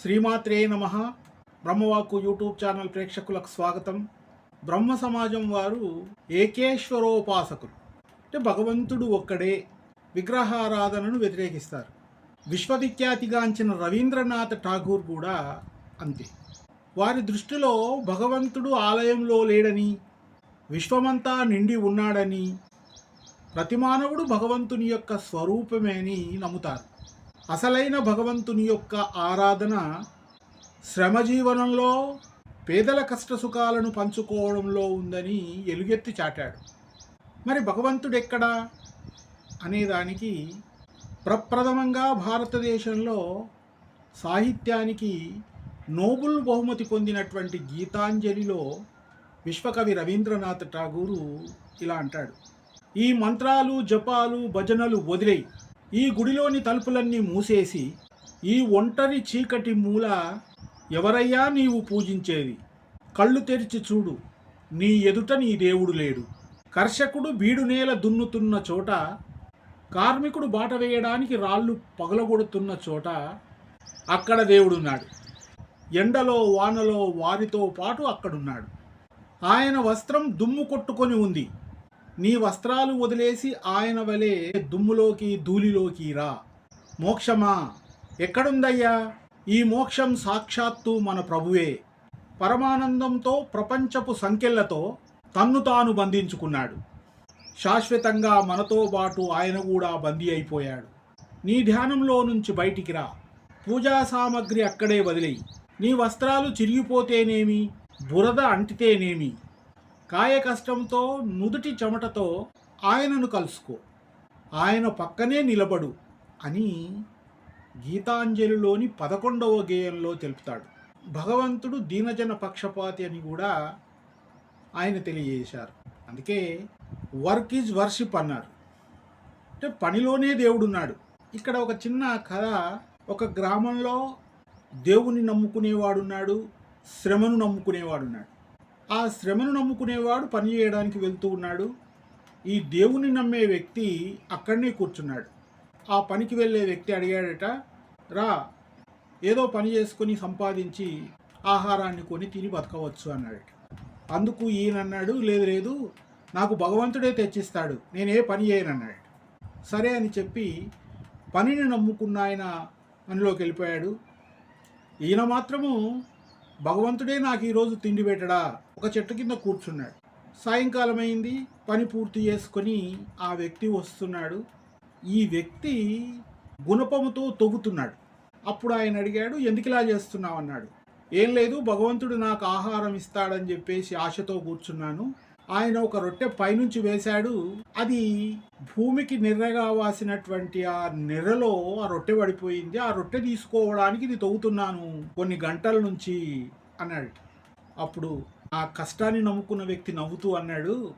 శ్రీమాత్రే నమ. బ్రహ్మవాక్కు YouTube channel ప్రేక్షకులకు స్వాగతం. బ్రహ్మ సమాజం వారు ఏకేశ్వరోపాసకులు. అంటే భగవంతుడు ఒక్కడే విగ్రహారాధనను వ్యతిరేకిస్తారు. విశ్వవిఖ్యాతిగాంచిన రవీంద్రనాథ్ ఠాగూర్ కూడా అంతే. వారి దృష్టిలో భగవంతుడు ఆలయంలో లేడని విశ్వమంతా నిండి ఉన్నాడని ప్రతి మానవుడు భగవంతుని యొక్క స్వరూపమే అని నమ్ముతారు. అసలైన భగవంతుని యొక్క ఆరాధన శ్రమజీవనంలో పేదల కష్టసుఖాలను పంచుకోవడంలో ఉందని ఎలుగెత్తి చాటాడు. మరి భగవంతుడెక్కడా? అనేదానికి ప్రప్రథమంగా భారతదేశంలో సాహిత్యానికి నోబుల్ బహుమతి పొందినటువంటి గీతాంజలిలో విశ్వకవి రవీంద్రనాథ్ ఠాగూరు ఇలా అంటాడు. ఈ మంత్రాలు జపాలు భజనలు వదిలేయి. ఈ గుడిలోని తలుపులన్నీ మూసేసి ఈ ఒంటరి చీకటి మూల ఎవరయ్యా నీవు పూజించేది? కళ్ళు తెరిచి చూడు నీ ఎదుట నీ దేవుడు లేడు. కర్షకుడు బీడు నేల దున్నుతున్న చోట కార్మికుడు బాట వేయడానికి రాళ్ళు పగలగొడుతున్న చోట అక్కడ దేవుడున్నాడు. ఎండలో వానలో వారితో పాటు అక్కడున్నాడు. ఆయన వస్త్రం దుమ్ము కొట్టుకొని ఉంది. నీ వస్త్రాలు వదిలేసి ఆయన వలె దుమ్ములోకి ధూళిలోకి రా. మోక్షమా? ఎక్కడుందయ్యా? ఈ మోక్షం సాక్షాత్తు మన ప్రభువే. పరమానందంతో ప్రపంచపు సంఖ్యలతో తన్ను తాను బంధించుకున్నాడు. శాశ్వతంగా మనతో పాటు ఆయన కూడా బందీ అయిపోయాడు. నీ ధ్యానంలో నుంచి బయటికి రా. పూజా సామగ్రి అక్కడే వదిలేయి. నీ వస్త్రాలు చిరిగిపోతేనేమి? బురద అంటితేనేమి? కాయ కష్టంతో నుదుటి చెమటతో ఆయనను కలుసుకో. ఆయన పక్కనే నిలబడు అని గీతాంజలిలోని పదకొండవ గేయంలో తెలుపుతాడు. భగవంతుడు దీనజన పక్షపాతి అని కూడా ఆయన తెలియజేశారు. అందుకే వర్క్ ఈజ్ వర్షిప్ అన్నారు. అంటే పనిలోనే దేవుడున్నాడు. ఇక్కడ ఒక చిన్న కథ ఒక గ్రామంలో దేవుని నమ్ముకునేవాడున్నాడు శ్రమను నమ్ముకునేవాడున్నాడు. ఆ శ్రమను నమ్ముకునేవాడు పని చేయడానికి వెళ్తూ ఉన్నాడు. ఈ దేవుని నమ్మే వ్యక్తి అక్కడనే కూర్చున్నాడు. ఆ పనికి వెళ్ళే వ్యక్తి అడిగాడట రా ఏదో పని చేసుకొని సంపాదించి ఆహారాన్ని కొని తిని బతకవచ్చు అన్నాడట. అందుకు ఈయన అన్నాడు లేదు లేదు నాకు భగవంతుడే తెచ్చిస్తాడు నేనే పని చేయను అన్నాడు సరే అని చెప్పి పనిని నమ్ముకున్న ఆయన పనిలోకి వెళ్ళిపోయాడు. ఈయన మాత్రము భగవంతుడే నాకు ఈరోజు తిండి పెట్టడా? ఒక చెట్టు కింద కూర్చున్నాడు. సాయంకాలం అయింది పని పూర్తి చేసుకొని ఆ వ్యక్తి వస్తున్నాడు. ఈ వ్యక్తి గుణపముతో తొగుతున్నాడు. అప్పుడు ఆయన అడిగాడు ఎందుకు ఇలా చేస్తున్నావు? అన్నాడు. ఏం లేదు భగవంతుడు నాకు ఆహారం ఇస్తాడని చెప్పేసి ఆశతో కూర్చున్నాను. ఆయన ఒక రొట్టె పైనుంచి వేశాడు. అది భూమికి నిర్రగా వాసినటువంటి ఆ నెర్రలో ఆ రొట్టె పడిపోయింది. ఆ రొట్టె తీసుకోవడానికి ఇది తవ్వుతున్నాను. కొన్ని గంటల నుంచి అన్నాడు. అప్పుడు ఆ కష్టాన్ని నమ్ముకున్న వ్యక్తి నవ్వుతూ అన్నాడు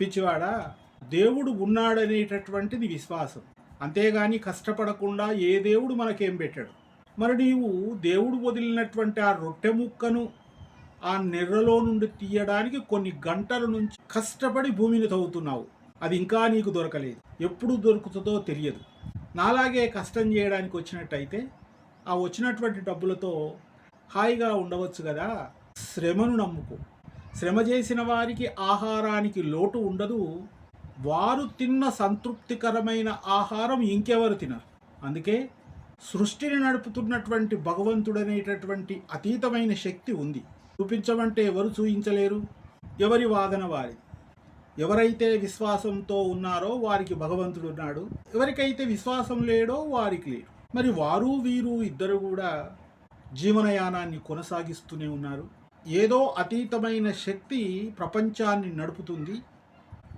పిచ్చివాడా దేవుడు ఉన్నాడనేటటువంటిది విశ్వాసం. అంతేగాని కష్టపడకుండా ఏ దేవుడు మనకేం పెట్టాడు. మరి నీవు దేవుడు వదిలినటువంటి ఆ రొట్టె ముక్కను ఆ నెర్రలో నుండి తీయడానికి కొన్ని గంటల నుంచి కష్టపడి భూమిని తవ్వుతున్నావు. అది ఇంకా నీకు దొరకలేదు. ఎప్పుడు దొరుకుతుందో తెలియదు. నాలాగే కష్టం చేయడానికి వచ్చినట్టయితే ఆ వచ్చినటువంటి డబ్బులతో హాయిగా ఉండవచ్చు కదా? శ్రమను నమ్ముకో. శ్రమ చేసిన వారికి ఆహారానికి లోటు ఉండదు. వారు తిన్న సంతృప్తికరమైన ఆహారం ఇంకెవరు తినరు. అందుకే సృష్టిని నడుపుతున్నటువంటి భగవంతుడనేటటువంటి అతీతమైన శక్తి ఉంది. చూపించమంటే ఎవరు చూపించలేరు ఎవరి వాదన వారి ఎవరైతే విశ్వాసంతో ఉన్నారో వారికి భగవంతుడు ఉన్నాడు. ఎవరికైతే విశ్వాసం లేడో వారికి లేడు. మరి వారు వీరు ఇద్దరు కూడా జీవనయానాన్ని కొనసాగిస్తూనే ఉన్నారు. ఏదో అతీతమైన శక్తి ప్రపంచాన్ని నడుపుతుంది.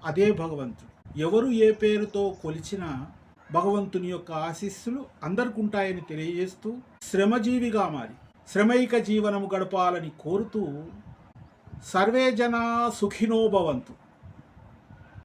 అదే భగవంతుడు. ఎవరు ఏ పేరుతో కొలిచినా భగవంతుని యొక్క ఆశీస్సులు అందరికుంటాయని తెలియజేస్తూ శ్రమజీవిగా మారి శ్రమైక జీవనము గడపాలని కోరుతూ సర్వే జనా సుఖినో భవంతు.